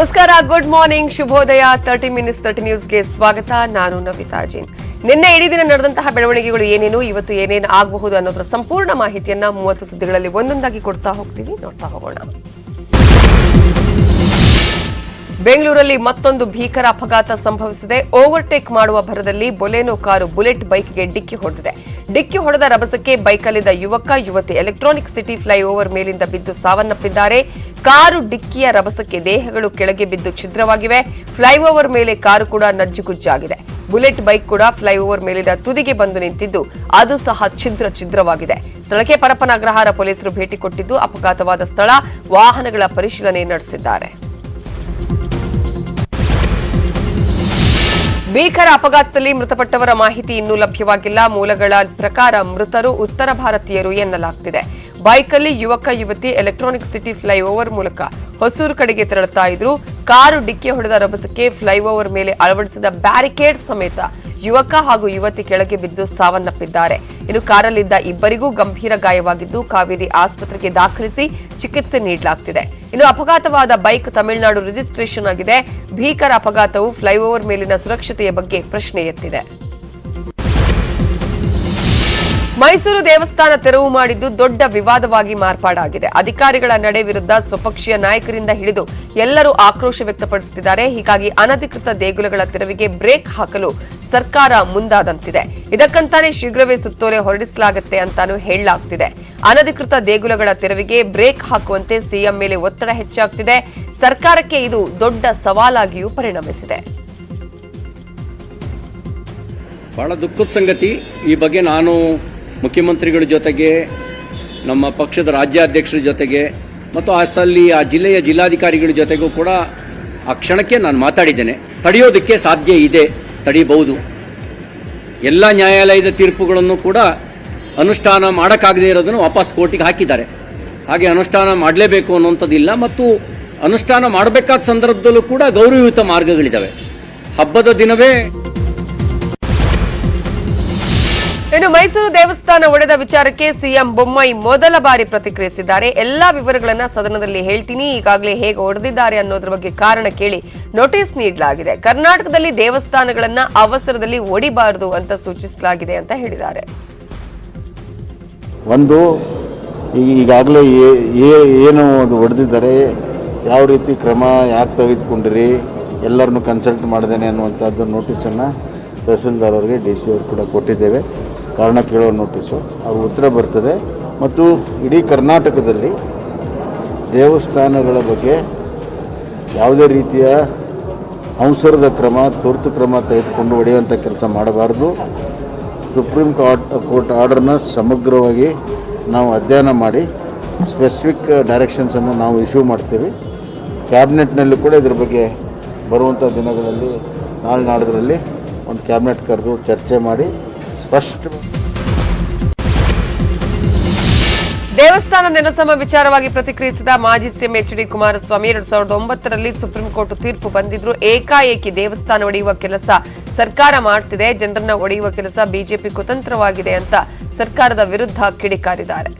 ನಮಸ್ಕಾರ good morning ಶುಭೋದಯ thirty minutes thirty ನ್ಯೂಸ್ಗೆ ಸ್ವಾಗತ. ನಾನು ನವಿತಾ ಜೈನ್. ನಿನ್ನೆ ಇಡೀ ದಿನ ನಡೆದಂತಹ ಬೆಳವಣಿಗೆಗಳು ಏನೇನು, ಇವತ್ತು ಏನೇನು ಆಗಬಹುದು ಅನ್ನೋದರ ಸಂಪೂರ್ಣ ಮಾಹಿತಿಯನ್ನ ಮೂವತ್ತು ಸುದ್ದಿಗಳಲ್ಲಿ ಒಂದೊಂದಾಗಿ ಕೊಡ್ತಾ ಹೋಗ್ತೀವಿ. ನೋಡ್ತಾ ಹೋಗೋಣ. ಬೆಂಗಳೂರಲ್ಲಿ ಮತ್ತೊಂದು ಭೀಕರ ಅಪಘಾತ ಸಂಭವಿಸಿದೆ. ಓವರ್ಟೇಕ್ ಮಾಡುವ ಭರದಲ್ಲಿ ಬೊಲೆನೋ ಕಾರು ಬುಲೆಟ್ ಬೈಕ್ಗೆ ಡಿಕ್ಕಿ ಹೊಡೆದಿದೆ. ಡಿಕ್ಕಿ ಹೊಡೆದ ರಭಸಕ್ಕೆ ಬೈಕಲ್ಲಿದ್ದ ಯುವಕ, ಯುವತಿ ಎಲೆಕ್ಟ್ರಾನಿಕ್ ಸಿಟಿ ಫ್ಲೈಓವರ್ ಮೇಲಿಂದ ಬಿದ್ದು ಸಾವನ್ನಪ್ಪಿದ್ದಾರೆ. ಕಾರು ಡಿಕ್ಕಿಯ ರಭಸಕ್ಕೆ ದೇಹಗಳು ಕೆಳಗೆ ಬಿದ್ದು ಛಿದ್ರವಾಗಿವೆ. ಫ್ಲೈಓವರ್ ಮೇಲೆ ಕಾರು ಕೂಡ ನಜ್ಜುಗುಜ್ಜಾಗಿದೆ. ಬುಲೆಟ್ ಬೈಕ್ ಕೂಡ ಫ್ಲೈಓವರ್ ಮೇಲಿನ ತುದಿಗೆ ಬಂದು ನಿಂತಿದ್ದು, ಅದು ಸಹ ಛಿದ್ರ ಛಿದ್ರವಾಗಿದೆ. ಸ್ಥಳಕ್ಕೆ ಪರಪ್ಪನ ಅಗ್ರಹಾರ ಪೊಲೀಸರು ಭೇಟಿ ಕೊಟ್ಟಿದ್ದು ಅಪಘಾತವಾದ ಸ್ಥಳ. ವಾಹನಗಳ ಪರಿಶೀಲನೆ ನಡೆಸಿದ್ದಾರೆ. ಭೀಕರ ಅಪಘಾತದಲ್ಲಿ ಮೃತಪಟ್ಟವರ ಮಾಹಿತಿ ಇನ್ನೂ ಲಭ್ಯವಾಗಿಲ್ಲ. ಮೂಲಗಳ ಪ್ರಕಾರ ಮೃತರು ಉತ್ತರ ಭಾರತೀಯರು ಎನ್ನಲಾಗ್ತಿದೆ. ಬೈಕಲ್ಲಿ ಯುವಕ, ಯುವತಿ ಎಲೆಕ್ಟ್ರಾನಿಕ್ ಸಿಟಿ ಫ್ಲೈಓವರ್ ಮೂಲಕ ಹೊಸೂರು ಕಡೆಗೆ ತೆರಳುತ್ತಾ ಇದ್ರು. ಕಾರು ಡಿಕ್ಕಿ ಹೊಡೆದ ರಭಸಕ್ಕೆ ಫ್ಲೈಓವರ್ ಮೇಲೆ ಅಳವಡಿಸಿದ ಬ್ಯಾರಿಕೇಡ್ ಸಮೇತ ಯುವಕ ಹಾಗೂ ಯುವತಿ ಕೆಳಗೆ ಬಿದ್ದು ಸಾವನ್ನಪ್ಪಿದ್ದಾರೆ. ಇನ್ನು ಕಾರಲ್ಲಿದ್ದ ಇಬ್ಬರಿಗೂ ಗಂಭೀರ ಗಾಯವಾಗಿದ್ದು ಕಾವೇರಿ ಆಸ್ಪತ್ರೆಗೆ ದಾಖಲಿಸಿ ಚಿಕಿತ್ಸೆ ನೀಡಲಾಗುತ್ತಿದೆ ಇನ್ನು ಅಪಘಾತವಾದ ಬೈಕ್ ತಮಿಳುನಾಡು ರಿಜಿಸ್ಟ್ರೇಷನ್ ಆಗಿದೆ. ಭೀಕರ ಅಪಘಾತವು ಫ್ಲೈಓವರ್ ಮೇಲಿನ ಸುರಕ್ಷತೆಯ ಬಗ್ಗೆ ಪ್ರಶ್ನೆ ಎತ್ತಿದೆ. ಮೈಸೂರು ದೇವಸ್ಥಾನ ತೆರವು ಮಾಡಿದ್ದು ದೊಡ್ಡ ವಿವಾದವಾಗಿ ಮಾರ್ಪಾಡಾಗಿದೆ. ಅಧಿಕಾರಿಗಳ ನಡೆ ವಿರುದ್ಧ ಸ್ವಪಕ್ಷೀಯ ನಾಯಕರಿಂದ ಹಿಡಿದು ಎಲ್ಲರೂ ಆಕ್ರೋಶ ವ್ಯಕ್ತಪಡಿಸುತ್ತಿದ್ದಾರೆ. ಹೀಗಾಗಿ ಅನಧಿಕೃತ ದೇಗುಲಗಳ ತೆರವಿಗೆ ಬ್ರೇಕ್ ಹಾಕಲು ಸರ್ಕಾರ ಮುಂದಾದಂತಿದೆ. ಇದಕ್ಕಂತಾನೆ ಶೀಘ್ರವೇ ಸುತ್ತೋಲೆ ಹೊರಡಿಸಲಾಗುತ್ತೆ ಅಂತಾನೂ ಹೇಳಲಾಗ್ತಿದೆ. ಅನಧಿಕೃತ ದೇಗುಲಗಳ ತೆರವಿಗೆ ಬ್ರೇಕ್ ಹಾಕುವಂತೆ ಸಿಎಂ ಮೇಲೆ ಒತ್ತಡ ಹೆಚ್ಚಾಗ್ತಿದೆ. ಸರ್ಕಾರಕ್ಕೆ ಇದು ದೊಡ್ಡ ಸವಾಲಾಗಿಯೂ ಪರಿಣಮಿಸಿದೆ. ಬಹಳ ದುಃಖದ ಸಂಗತಿ. ಈ ಬಗ್ಗೆ ನಾನು ಮುಖ್ಯಮಂತ್ರಿಗಳ ಜೊತೆಗೆ, ನಮ್ಮ ಪಕ್ಷದ ರಾಜ್ಯಾಧ್ಯಕ್ಷರ ಜೊತೆಗೆ, ಮತ್ತು ಅಸಲ್ಲಿ ಆ ಜಿಲ್ಲೆಯ ಜಿಲ್ಲಾಧಿಕಾರಿಗಳ ಜೊತೆಗೂ ಕೂಡ ಆ ಕ್ಷಣಕ್ಕೆ ನಾನು ಮಾತಾಡಿದ್ದೇನೆ. ತಡೆಯೋದಕ್ಕೆ ಸಾಧ್ಯ ಇದೆ, ತಡೆಯಬಹುದು. ಎಲ್ಲ ನ್ಯಾಯಾಲಯದ ತೀರ್ಪುಗಳನ್ನು ಕೂಡ ಅನುಷ್ಠಾನ ಮಾಡೋಕ್ಕಾಗದೇ ಇರೋದನ್ನು ವಾಪಸ್ ಕೋರ್ಟಿಗೆ ಹಾಕಿದ್ದಾರೆ. ಹಾಗೆ ಅನುಷ್ಠಾನ ಮಾಡಲೇಬೇಕು ಅನ್ನೋಂಥದ್ದಿಲ್ಲ ಮತ್ತು ಅನುಷ್ಠಾನ ಮಾಡಬೇಕಾದ ಸಂದರ್ಭದಲ್ಲೂ ಕೂಡ ಗೌರವಯುತ ಮಾರ್ಗಗಳಿದ್ದಾವೆ. ಹಬ್ಬದ ದಿನವೇ ಇನ್ನು ಮೈಸೂರು ದೇವಸ್ಥಾನ ಒಡೆದ ವಿಚಾರಕ್ಕೆ ಸಿಎಂ ಬೊಮ್ಮಾಯಿ ಮೊದಲ ಬಾರಿ ಪ್ರತಿಕ್ರಿಯಿಸಿದ್ದಾರೆ. ಎಲ್ಲಾ ವಿವರಗಳನ್ನ ಸದನದಲ್ಲಿ ಹೇಳ್ತೀನಿ. ಈಗಾಗಲೇ ಹೇಗೆ ಒಡೆದಿದ್ದಾರೆ ಅನ್ನೋದ್ರ ಬಗ್ಗೆ ಕಾರಣ ಕೇಳಿ ನೋಟಿಸ್ ನೀಡಲಾಗಿದೆ. ಕರ್ನಾಟಕದಲ್ಲಿ ದೇವಸ್ಥಾನಗಳನ್ನ ಅವಸರದಲ್ಲಿ ಒಡಿಬಾರದು ಅಂತ ಸೂಚಿಸಲಾಗಿದೆ ಅಂತ ಹೇಳಿದ್ದಾರೆ. ಒಂದು ಈಗಾಗಲೇ ಏನು ಹೊಡೆದಿದ್ದಾರೆ ಯಾವ ರೀತಿ ಕ್ರಮ ಯಾಕೆ ತೆಗೆದುಕೊಂಡಿರಿ, ಎಲ್ಲರನ್ನು ಕನ್ಸಲ್ಟ್ ಮಾಡಿದ್ದೇನೆ ಅನ್ನುವಂಥದ್ದು ನೋಟಿಸನ್ನು ತಹಸೀಲ್ದಾರ್ ಅವರಿಗೆ ಡಿ ಸಿ ಅವ್ರು ಕೂಡ ಕೊಟ್ಟಿದ್ದೇವೆ. ಕಾರಣ ಕೇಳೋ ನೋಟಿಸು ಅವ್ರ ಉತ್ತರ ಬರ್ತದೆ. ಮತ್ತು ಇಡೀ ಕರ್ನಾಟಕದಲ್ಲಿ ದೇವಸ್ಥಾನಗಳ ಬಗ್ಗೆ ಯಾವುದೇ ರೀತಿಯ ಅವಸರದ ಕ್ರಮ, ತುರ್ತು ಕ್ರಮ ತೆಗೆದುಕೊಂಡು ಹೊಡೆಯುವಂಥ ಕೆಲಸ ಮಾಡಬಾರ್ದು. ಸುಪ್ರೀಂ ಕೋರ್ಟ್ ಕೋರ್ಟ್ ಆರ್ಡರ್ನ ಸಮಗ್ರವಾಗಿ ನಾವು ಅಧ್ಯಯನ ಮಾಡಿ ಸ್ಪೆಸಿಫಿಕ್ ಡೈರೆಕ್ಷನ್ಸನ್ನು ನಾವು ಇಶ್ಯೂ ಮಾಡ್ತೀವಿ. ಕ್ಯಾಬಿನೆಟ್ನಲ್ಲಿ ಕೂಡ ಇದ್ರ ಬಗ್ಗೆ ಬರುವಂಥ ದಿನಗಳಲ್ಲಿ, ನಾಳೆ ನಾಡಿದ್ರಲ್ಲಿ ಒಂದು ಕ್ಯಾಬಿನೆಟ್ ಕರೆದು ಚರ್ಚೆ ಮಾಡಿ ಸ್ಪಷ್ಟ ದೇವಸ್ಥಾನ ನೆಲಸಮ ವಿಚಾರವಾಗಿ ಪ್ರತಿಕ್ರಿಯಿಸಿದ ಮಾಜಿ ಸಿಎಂ ಎಚ್ ಡಿ ಕುಮಾರಸ್ವಾಮಿ ಎರಡ್ ಸಾವಿರದ ಒಂಬತ್ತರಲ್ಲಿ ಸುಪ್ರೀಂ ಕೋರ್ಟ್ ತೀರ್ಪು ಬಂದಿದ್ರು ಏಕಾಏಕಿ ದೇವಸ್ಥಾನ ಒಡೆಯುವ ಕೆಲಸ ಸರ್ಕಾರ ಮಾಡ್ತಿದೆ, ಜನರನ್ನ ಒಡೆಯುವ ಕೆಲಸ ಬಿಜೆಪಿ ಕುತಂತ್ರವಾಗಿದೆ ಅಂತ ಸರ್ಕಾರದ ವಿರುದ್ಧ ಕಿಡಿಕಾರಿದ್ದಾರೆ.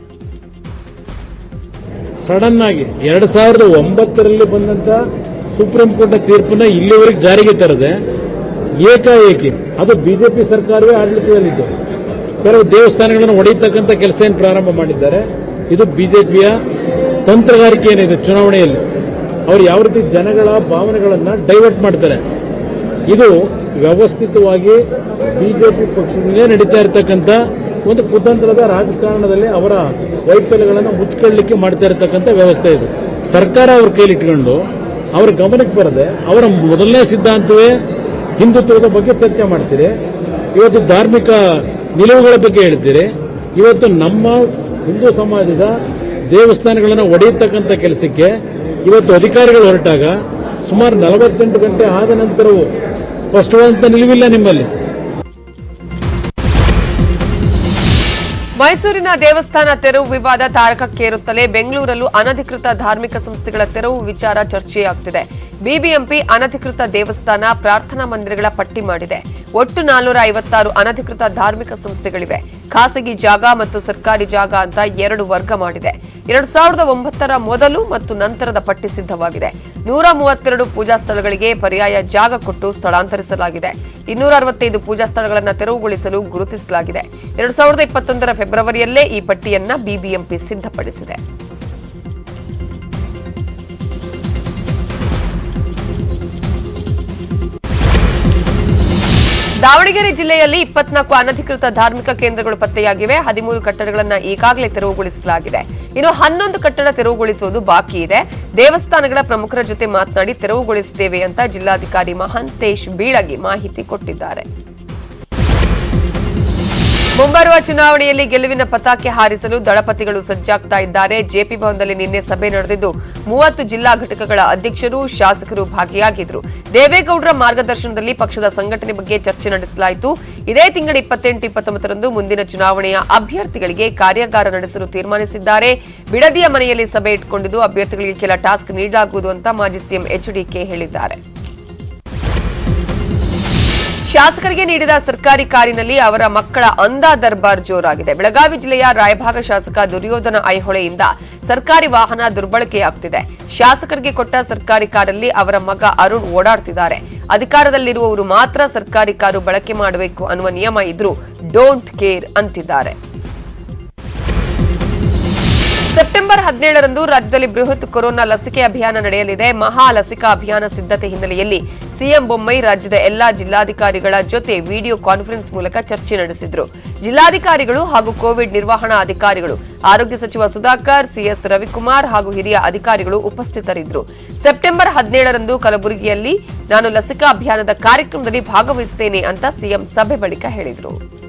ಸಡನ್ ಆಗಿ ಎರಡ್ ಸಾವಿರದ ಬಂದಂತ ಸುಪ್ರೀಂ ಕೋರ್ಟ್ ತೀರ್ಪನ್ನ ಇಲ್ಲಿವರೆಗೆ ಜಾರಿಗೆ ತರದೆ ಏಕಾಏಕಿ. ಅದು ಬಿಜೆಪಿ ಸರ್ಕಾರವೇ ಆಡಳಿತದಲ್ಲಿದ್ದು ಕೆಲವು ದೇವಸ್ಥಾನಗಳನ್ನು ಒಡೆಯತಕ್ಕಂಥ ಕೆಲಸ ಏನು ಪ್ರಾರಂಭ ಮಾಡಿದ್ದಾರೆ. ಇದು ಬಿಜೆಪಿಯ ತಂತ್ರಗಾರಿಕೆ ಏನಿದೆ ಚುನಾವಣೆಯಲ್ಲಿ. ಅವರು ಯಾವ ರೀತಿ ಜನಗಳ ಭಾವನೆಗಳನ್ನು ಡೈವರ್ಟ್ ಮಾಡ್ತಾರೆ. ಇದು ವ್ಯವಸ್ಥಿತವಾಗಿ ಬಿಜೆಪಿ ಪಕ್ಷದಿಂದಲೇ ನಡೀತಾ ಇರತಕ್ಕಂಥ ಒಂದು ಕುತಂತ್ರದ ರಾಜಕಾರಣದಲ್ಲಿ ಅವರ ವೈಫಲ್ಯಗಳನ್ನು ಮುಚ್ಚಿಕೊಳ್ಳಲಿಕ್ಕೆ ಮಾಡ್ತಾ ಇರತಕ್ಕಂಥ ವ್ಯವಸ್ಥೆ ಇದು. ಸರ್ಕಾರ ಅವ್ರ ಕೈಲಿಟ್ಕೊಂಡು ಅವರ ಗಮನಕ್ಕೆ ಬರದೆ ಅವರ ಮೊದಲನೇ ಸಿದ್ಧಾಂತವೇ ಹಿಂದುತ್ವದ ಬಗ್ಗೆ ಚರ್ಚೆ ಮಾಡ್ತೀರಿ. ಇವತ್ತು ಧಾರ್ಮಿಕ ನಿಲುವುಗಳ ಬಗ್ಗೆ ಹೇಳ್ತೀರಿ. ಇವತ್ತು ನಮ್ಮ ಹಿಂದೂ ಸಮಾಜದ ದೇವಸ್ಥಾನಗಳನ್ನು ಒಡೆಯತಕ್ಕಂಥ ಕೆಲಸಕ್ಕೆ ಇವತ್ತು ಅಧಿಕಾರಿಗಳು ಹೊರಟಾಗ ಸುಮಾರು ನಲವತ್ತೆಂಟು ಗಂಟೆ ಆದ ನಂತರವೂ ಸ್ಪಷ್ಟವಾದಂಥ ನಿಲುವಿಲ್ಲ ನಿಮ್ಮಲ್ಲಿ. ಮೈಸೂರಿನ ದೇವಸ್ಥಾನ ತೆರವು ವಿವಾದ ತಾರಕಕ್ಕೇರುತ್ತಲೇ ಬೆಂಗಳೂರಲ್ಲೂ ಅನಧಿಕೃತ ಧಾರ್ಮಿಕ ಸಂಸ್ಥೆಗಳ ತೆರವು ವಿಚಾರ ಚರ್ಚೆಯಾಗ್ತಿದೆ. ಬಿಬಿಎಂಪಿ ಅನಧಿಕೃತ ದೇವಸ್ಥಾನ ಪ್ರಾರ್ಥನಾ ಮಂದಿರಗಳ ಪಟ್ಟಿ ಮಾಡಿದೆ. ಒಟ್ಟು ನಾಲ್ನೂರ ಐವತ್ತಾರು ಅನಧಿಕೃತ ಧಾರ್ಮಿಕ ಸಂಸ್ಥೆಗಳಿವೆ. ಖಾಸಗಿ ಜಾಗ ಮತ್ತು ಸರ್ಕಾರಿ ಜಾಗ ಅಂತ ಎರಡು ವರ್ಗ ಮಾಡಿದೆ. ಎರಡ್ ಸಾವಿರದ ಒಂಬತ್ತರ ಮೊದಲು ಮತ್ತು ನಂತರದ ಪಟ್ಟಿ ಸಿದ್ಧವಾಗಿದೆ. ನೂರ ಮೂವತ್ತೆರಡು ಪೂಜಾ ಸ್ಥಳಗಳಿಗೆ ಪರ್ಯಾಯ ಜಾಗ ಕೊಟ್ಟು ಸ್ಥಳಾಂತರಿಸಲಾಗಿದೆ. ಇನ್ನೂರ ಅರವತ್ತೈದು ಪೂಜಾ ಸ್ಥಳಗಳನ್ನು ತೆರವುಗೊಳಿಸಲು ಗುರುತಿಸಲಾಗಿದೆ. ಎರಡ್ ಸಾವಿರದ ಇಪ್ಪತ್ತೊಂದರ ಫೆಬ್ರವರಿಯಲ್ಲೇ ಈ ಪಟ್ಟಿಯನ್ನ ಬಿಬಿಎಂಪಿ ಸಿದ್ಧಪಡಿಸಿದೆ. ದಾವಣಗೆರೆ ಜಿಲ್ಲೆಯಲ್ಲಿ ಇಪ್ಪತ್ನಾಲ್ಕು ಅನಧಿಕೃತ ಧಾರ್ಮಿಕ ಕೇಂದ್ರಗಳು ಪತ್ತೆಯಾಗಿವೆ. ಹದಿಮೂರು ಕಟ್ಟಡಗಳನ್ನು ಈಗಾಗಲೇ ತೆರವುಗೊಳಿಸಲಾಗಿದೆ. ಇನ್ನು ಹನ್ನೊಂದು ಕಟ್ಟಡ ತೆರವುಗೊಳಿಸುವುದು ಬಾಕಿ ಇದೆ. ದೇವಸ್ಥಾನಗಳ ಪ್ರಮುಖರ ಜೊತೆ ಮಾತನಾಡಿ ತೆರವುಗೊಳಿಸುತ್ತೇವೆ ಅಂತ ಜಿಲ್ಲಾಧಿಕಾರಿ ಮಹಾಂತೇಶ್ ಬೀಳಗಿ ಮಾಹಿತಿ ಕೊಟ್ಟಿದ್ದಾರೆ. ಮುಂಬರುವ ಚುನಾವಣೆಯಲ್ಲಿ ಗೆಲುವಿನ ಪತಾಕೆ ಹಾರಿಸಲು ದಳಪತಿಗಳು ಸಜ್ಜಾಗ್ತಾ ಇದ್ದಾರೆ. ಜೆಪಿ ಭವನದಲ್ಲಿ ನಿನ್ನೆ ಸಭೆ ನಡೆದಿದ್ದು, ಮೂವತ್ತು ಜಿಲ್ಲಾ ಘಟಕಗಳ ಅಧ್ಯಕ್ಷರು, ಶಾಸಕರು ಭಾಗಿಯಾಗಿದ್ದರು ದೇವೇಗೌಡರ ಮಾರ್ಗದರ್ಶನದಲ್ಲಿ ಪಕ್ಷದ ಸಂಘಟನೆ ಬಗ್ಗೆ ಚರ್ಚೆ ನಡೆಸಲಾಯಿತು. ಇದೇ ತಿಂಗಳ ಇಪ್ಪತ್ತೆಂಟು, ಇಪ್ಪತ್ತೊಂಬತ್ತರಂದು ಮುಂದಿನ ಚುನಾವಣೆಯ ಅಭ್ಯರ್ಥಿಗಳಿಗೆ ಕಾರ್ಯಾಗಾರ ನಡೆಸಲು ತೀರ್ಮಾನಿಸಿದ್ದಾರೆ. ಬಿಡದಿಯ ಮನೆಯಲ್ಲಿ ಸಭೆ ಇಟ್ಟುಕೊಂಡಿದ್ದು ಅಭ್ಯರ್ಥಿಗಳಿಗೆ ಕೆಲ ಟಾಸ್ಕ್ ನೀಡಲಾಗುವುದು ಅಂತ ಮಾಜಿ ಸಿಎಂ ಎಚ್ಡಿಕೆ ಹೇಳಿದ್ದಾರೆ. ಶಾಸಕರಿಗೆ ನೀಡಿದ ಸರ್ಕಾರಿ ಕಾರಿನಲ್ಲಿ ಅವರ ಮಕ್ಕಳ ಅಂದ ದರ್ಬಾರ್ ಜೋರಾಗಿದೆ. ಬೆಳಗಾವಿ ಜಿಲ್ಲೆಯ ರಾಯಭಾಗ ಶಾಸಕ ದುರ್ಯೋಧನ ಐಹೊಳೆಯಿಂದ ಸರ್ಕಾರಿ ವಾಹನ ದುರ್ಬಳಕೆಯಾಗುತ್ತಿದೆ ಶಾಸಕರಿಗೆ ಕೊಟ್ಟ ಸರ್ಕಾರಿ ಕಾರಲ್ಲಿ ಅವರ ಮಗ ಅರುಣ್ ಓಡಾಡ್ತಿದ್ದಾರೆ. ಅಧಿಕಾರದಲ್ಲಿರುವವರು ಮಾತ್ರ ಸರ್ಕಾರಿ ಕಾರು ಬಳಕೆ ಮಾಡಬೇಕು ಅನ್ನುವ ನಿಯಮ ಇದ್ರೂ ಡೋಂಟ್ ಕೇರ್ ಅಂತಿದ್ದಾರೆ. ಸೆಪ್ಟೆಂಬರ್ ಹದಿನೇಳರಂದು ರಾಜ್ಯದಲ್ಲಿ ಬೃಹತ್ ಕೊರೋನಾ ಲಸಿಕೆ ಅಭಿಯಾನ ನಡೆಯಲಿದೆ. ಮಹಾ ಲಸಿಕಾ ಅಭಿಯಾನ ಸಿದ್ಧತೆ ಹಿನ್ನೆಲೆಯಲ್ಲಿ ಸಿಎಂ ಬೊಮ್ಮೈ ರಾಜ್ಯದ ಎಲ್ಲಾ ಜಿಲ್ಲಾಧಿಕಾರಿಗಳ ಜೊತೆ ವಿಡಿಯೋ ಕಾನ್ಫರೆನ್ಸ್ ಮೂಲಕ ಚರ್ಚೆ ನಡೆಸಿದ್ರು. ಜಿಲ್ಲಾಧಿಕಾರಿಗಳು ಹಾಗೂ ಕೋವಿಡ್ ನಿರ್ವಹಣಾ ಅಧಿಕಾರಿಗಳು, ಆರೋಗ್ಯ ಸಚಿವ ಸುಧಾಕರ್, ಸಿಎಸ್ ರವಿಕುಮಾರ್ ಹಾಗೂ ಹಿರಿಯ ಅಧಿಕಾರಿಗಳು ಉಪಸ್ಥಿತರಿದ್ದರು ಸೆಪ್ಟೆಂಬರ್ ಹದಿನೇಳರಂದು ಕಲಬುರಗಿಯಲ್ಲಿ, ನಾನು ಲಸಿಕಾ ಅಭಿಯಾನದ ಕಾರ್ಯಕ್ರಮದಲ್ಲಿ ಭಾಗವಹಿಸುತ್ತೇನೆ ಅಂತ ಸಿಎಂ ಸಭೆ ಬಳಿಕ ಹೇಳಿದರು.